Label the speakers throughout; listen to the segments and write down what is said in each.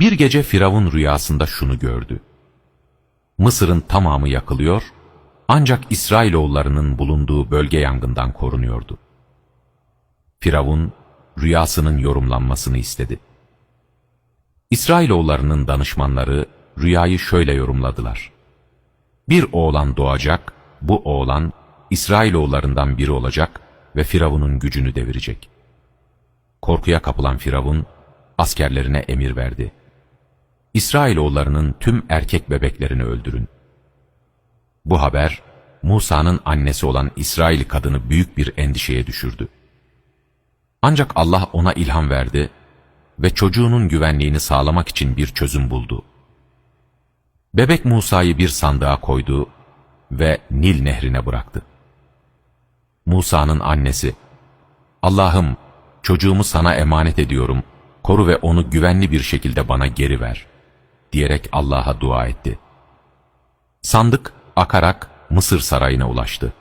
Speaker 1: Bir gece Firavun rüyasında şunu gördü. Mısır'ın tamamı yakılıyor, ancak İsrailoğullarının bulunduğu bölge yangından korunuyordu. Firavun, rüyasının yorumlanmasını istedi. İsrailoğullarının danışmanları rüyayı şöyle yorumladılar. Bir oğlan doğacak, bu oğlan İsrailoğullarından biri olacak ve Firavun'un gücünü devirecek. Korkuya kapılan Firavun, askerlerine emir verdi. İsrailoğullarının tüm erkek bebeklerini öldürün. Bu haber, Musa'nın annesi olan İsrail kadını büyük bir endişeye düşürdü. Ancak Allah ona ilham verdi ve çocuğunun güvenliğini sağlamak için bir çözüm buldu. Bebek Musa'yı bir sandığa koydu ve Nil nehrine bıraktı. Musa'nın annesi, Allah'ım çocuğumu sana emanet ediyorum, koru ve onu güvenli bir şekilde bana geri ver, diyerek Allah'a dua etti. Sandık akarak Mısır sarayına ulaştı.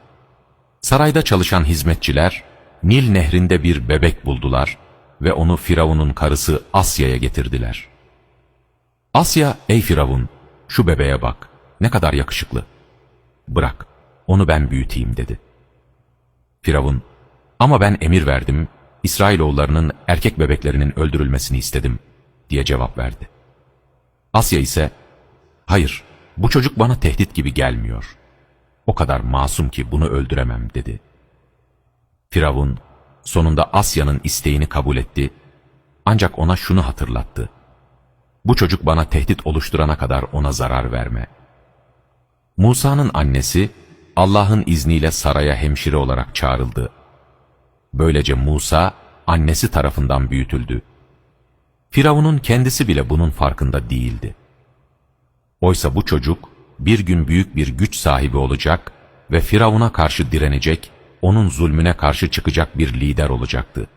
Speaker 1: Sarayda çalışan hizmetçiler, Nil nehrinde bir bebek buldular ve onu Firavun'un karısı Asya'ya getirdiler. Asya, ey Firavun, şu bebeğe bak, ne kadar yakışıklı. Bırak, onu ben büyüteyim dedi. Firavun, ama ben emir verdim, İsrailoğullarının erkek bebeklerinin öldürülmesini istedim, diye cevap verdi. Asya ise, hayır, bu çocuk bana tehdit gibi gelmiyor. O kadar masum ki bunu öldüremem, dedi. Firavun, sonunda Asya'nın isteğini kabul etti, ancak ona şunu hatırlattı. Bu çocuk bana tehdit oluşturana kadar ona zarar verme. Musa'nın annesi, Allah'ın izniyle saraya hemşire olarak çağrıldı. Böylece Musa, annesi tarafından büyütüldü. Firavun'un kendisi bile bunun farkında değildi. Oysa bu çocuk, bir gün büyük bir güç sahibi olacak ve Firavun'a karşı direnecek, onun zulmüne karşı çıkacak bir lider olacaktı.